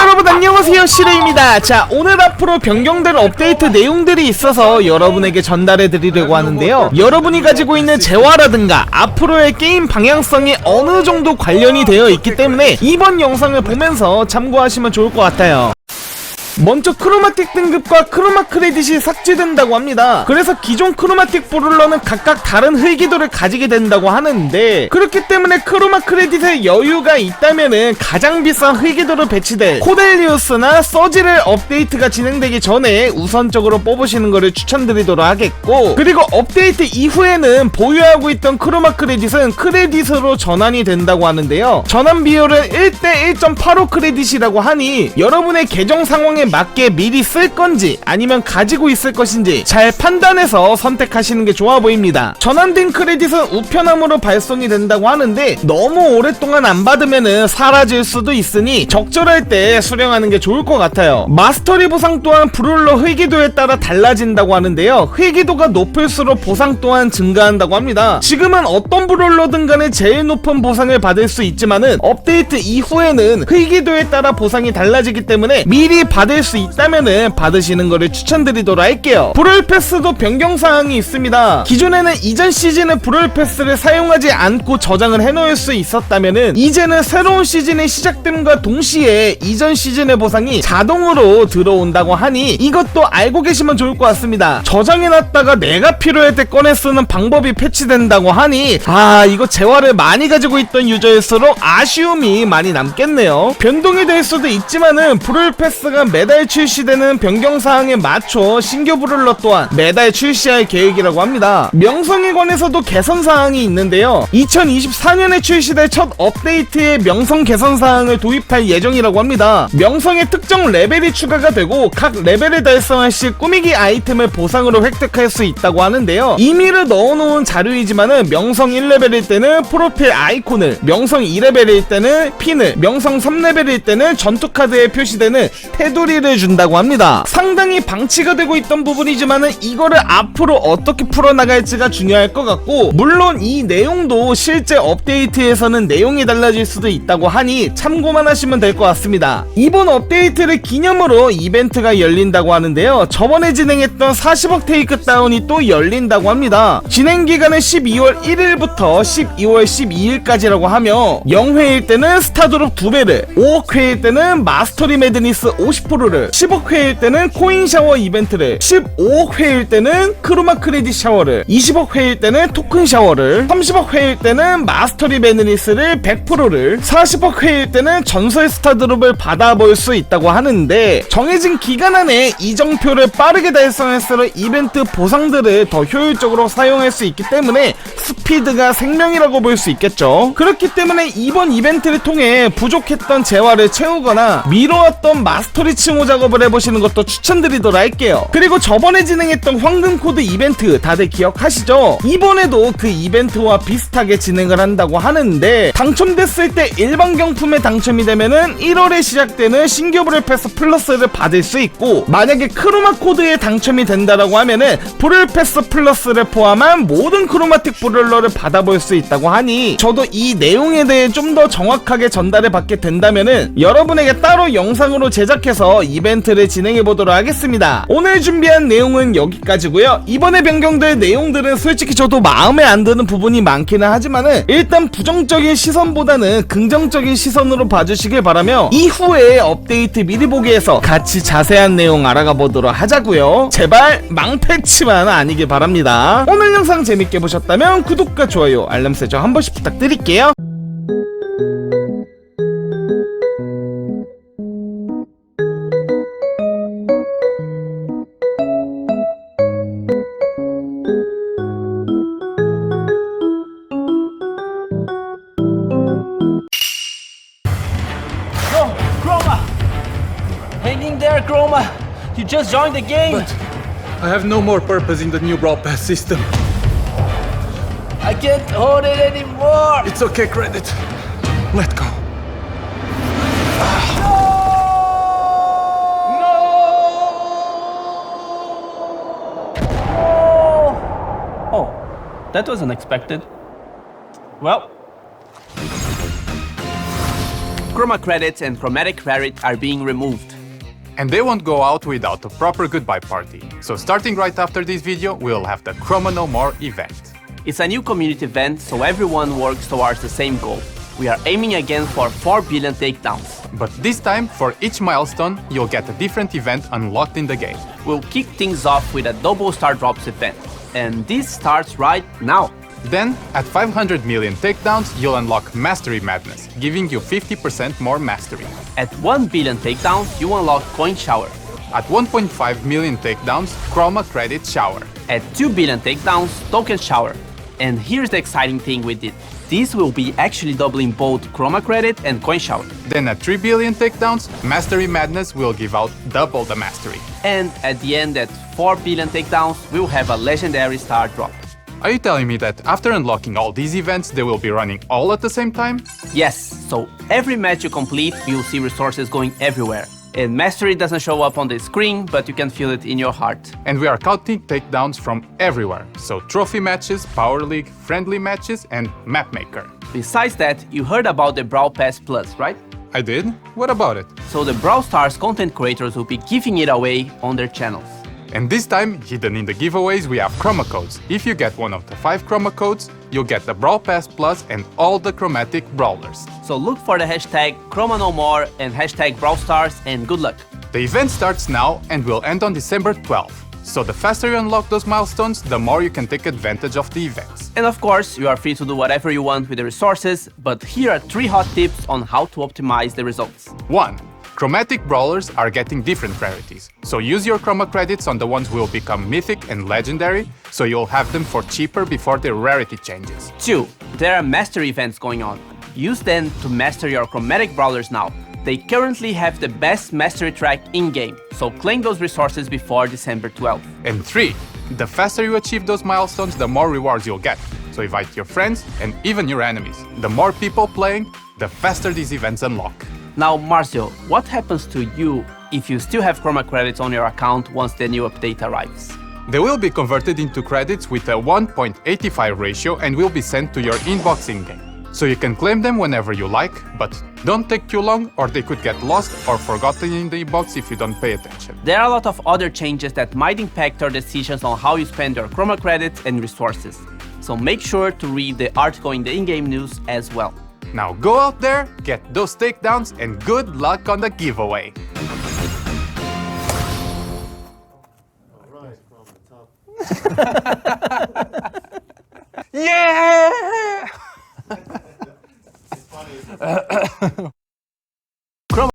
여러분 안녕하세요. 시레입니다. 자 오늘 앞으로 변경될 업데이트 내용들이 있어서 여러분에게 전달해 드리려고 하는데요. 여러분이 가지고 있는 재화라든가 앞으로의 게임 방향성이 어느 정도 관련이 되어 있기 때문에 이번 영상을 보면서 참고하시면 좋을 것 같아요 먼저 크로마틱 등급과 크로마 크레딧이 삭제된다고 합니다. 그래서 기존 크로마틱 브룰러는 각각 다른 흡기도를 가지게 된다고 하는데 그렇기 때문에 크로마 크레딧에 여유가 있다면은 가장 비싼 흡기도로 배치될 코델리우스나 서지를 업데이트가 진행되기 전에 우선적으로 뽑으시는 것을 추천드리도록 하겠고 그리고 업데이트 이후에는 보유하고 있던 크로마 크레딧은 크레딧으로 전환이 된다고 하는데요. 전환 비율은 1대 1.85 크레딧이라고 하니 여러분의 계정 상황에 맞게 미리 쓸 건지 아니면 가지고 있을 것인지 잘 판단해서 선택하시는 게 좋아 보입니다. 전환된 크레딧은 우편함으로 발송이 된다고 하는데 너무 오랫동안 안 받으면은 사라질 수도 있으니 적절할 때 수령하는 게 좋을 것 같아요. 마스터리 보상 또한 브룰러 회기도에 따라 달라진다고 하는데요. 회기도가 높을수록 보상 또한 증가한다고 합니다. 지금은 어떤 브룰러든 간에 제일 높은 보상을 받을 수 있지만은 업데이트 이후에는 회기도에 따라 보상이 달라지기 때문에 미리 받을 수 있다면은 받으시는 것을 추천드리도록 할게요. 브롤 패스도 변경 사항이 있습니다. 기존에는 이전 시즌의 브롤 패스를 사용하지 않고 저장을 해놓을 수 있었다면은 이제는 새로운 시즌이 시작됨과 동시에 이전 시즌의 보상이 자동으로 들어온다고 하니 이것도 알고 계시면 좋을 것 같습니다. 저장해놨다가 내가 필요할 때 꺼내 쓰는 방법이 패치된다고 하니 아 이거 재화를 많이 가지고 있던 유저일수록 아쉬움이 많이 남겠네요. 변동이 될 수도 있지만은 브롤 패스가 매달 출시되는 변경 사항에 맞춰 신규 브룰러 또한 매달 출시할 계획이라고 합니다. 명성에 관해서도 개선 사항이 있는데요. 2024년에 출시될 첫 업데이트의 명성 개선 사항을 도입할 예정이라고 합니다. 명성의 특정 레벨이 추가가 되고 각 레벨을 달성할 시 꾸미기 아이템을 보상으로 획득할 수 있다고 하는데요. 임의를 넣어놓은 자료이지만은 명성 1레벨일 때는 프로필 아이콘을, 명성 2레벨일 때는 핀을, 명성 3레벨일 때는 전투 카드에 표시되는 테두리 를 준다고 합니다. 상당히 방치가 되고 있던 부분이지만은 이거를 앞으로 어떻게 풀어나갈지가 중요할 것 같고 물론 이 내용도 실제 업데이트에서는 내용이 달라질 수도 있다고 하니 참고만 하시면 될 것 같습니다. 이번 업데이트를 기념으로 이벤트가 열린다고 하는데요. 저번에 진행했던 40억 테이크 다운이 또 열린다고 합니다. 진행 기간은 12월 1일부터 12월 12일까지라고 하며 0회일 때는 스타드롭 2배를 5억 회일 때는 마스터리 매드니스 50% 를. 10억 회일 때는 코인 샤워 이벤트를. 15억 회일 때는 크로마 크레딧 샤워를. 20억 회일 때는 토큰 샤워를. 30억 회일 때는 마스터리 매드니스를 100%를. 40억 회일 때는 전설 스타드롭을 받아볼 수 있다고 하는데 정해진 기간 안에 이정표를 빠르게 달성할수록 이벤트 보상들을 더 효율적으로 사용할 수 있기 때문에 스피드가 생명이라고 볼 수 있겠죠. 그렇기 때문에 이번 이벤트를 통해 부족했던 재화를 채우거나 미뤄왔던 마스터리 칭호 작업을 해보시는 것도 추천드리도록 할게요. 그리고 저번에 진행했던 황금 코드 이벤트 다들 기억하시죠? 이번에도 그 이벤트와 비슷하게 진행을 한다고 하는데 당첨됐을 때 일반 경품에 당첨이 되면은 1월에 시작되는 신규 브롤 패스 플러스를 받을 수 있고 만약에 크로마 코드에 당첨이 된다라고 하면은 브롤 패스 플러스를 포함한 모든 크로마틱 브롤러를 받아볼 수 있다고 하니 저도 이 내용에 대해 좀 더 정확하게 전달을 받게 된다면은 여러분에게 따로 영상으로 제작해서 이벤트를 진행해 보도록 하겠습니다. 오늘 준비한 내용은 여기까지고요. 이번에 변경될 내용들은 솔직히 저도 마음에 안 드는 부분이 많기는 하지만은 일단 부정적인 시선보다는 긍정적인 시선으로 봐주시길 바라며 이후에 업데이트 미리 보기에서 같이 자세한 내용 알아가 보도록 하자고요. 제발 망패치만 아니길 바랍니다. 오늘 영상 재밌게 보셨다면 구독과 좋아요, 알람 설정 한 번씩 부탁드릴게요. You just joined the game! But I have no more purpose in the new broadcast system. I can't hold it anymore! It's okay, Credit. Let go. Oh, that was unexpected. Well. Chroma credits and chromatic credit are being removed. And they won't go out without a proper goodbye party. So starting right after this video, we'll have the Chroma No More event. It's a new community event, so everyone works towards the same goal. We are aiming again for 4 billion takedowns. But this time, for each milestone, you'll get a different event unlocked in the game. We'll kick things off with a double star drops event. And this starts right now. Then, at 500 million takedowns, you'll unlock Mastery Madness, giving you 50% more mastery. At 1 billion takedowns, you unlock Coin Shower. At 1.5 million takedowns, Chroma Credit Shower. At 2 billion takedowns, Token Shower. And here's the exciting thing with it. This will be actually doubling both Chroma Credit and Coin Shower. Then at 3 billion takedowns, Mastery Madness will give out double the mastery. And at the end, at 4 billion takedowns, we'll have a legendary star drop. Are you telling me that after unlocking all these events, they will be running all at the same time? Yes, so every match you complete, you'll see resources going everywhere. And Mastery doesn't show up on the screen, but you can feel it in your heart. And we are counting takedowns from everywhere. So trophy matches, Power League, friendly matches, and Mapmaker. Besides that, you heard about the Brawl Pass Plus, right? I did? What about it? So the Brawl Stars content creators will be giving it away on their channels. And this time, hidden in the giveaways, we have chroma codes. If you get one of the five chroma codes, you'll get the Brawl Pass Plus and all the chromatic brawlers. So look for the hashtag ChromaNoMore and hashtag Brawl Stars and good luck. The event starts now and will end on December 12th. So the faster you unlock those milestones, the more you can take advantage of the events. And of course, you are free to do whatever you want with the resources, but here are three hot tips on how to optimize the results. 1. Chromatic brawlers are getting different rarities, so use your chroma credits on the ones who will become mythic and legendary, so you'll have them for cheaper before their rarity changes. 2. There are master events going on. Use them to master your chromatic brawlers now. They currently have the best mastery track in-game, so claim those resources before December 12th. And 3. The faster you achieve those milestones, the more rewards you'll get. So invite your friends and even your enemies. The more people playing, the faster these events unlock. Now, Marcio, what happens to you if you still have chroma credits on your account once the new update arrives? They will be converted into credits with a 1.85 ratio and will be sent to your inbox in-game. So you can claim them whenever you like, but don't take too long or they could get lost or forgotten in the inbox if you don't pay attention. There are a lot of other changes that might impact your decisions on how you spend your chroma credits and resources. So make sure to read the article in the in-game news as well. Now go out there, get those takedowns, and good luck on the giveaway. yeah!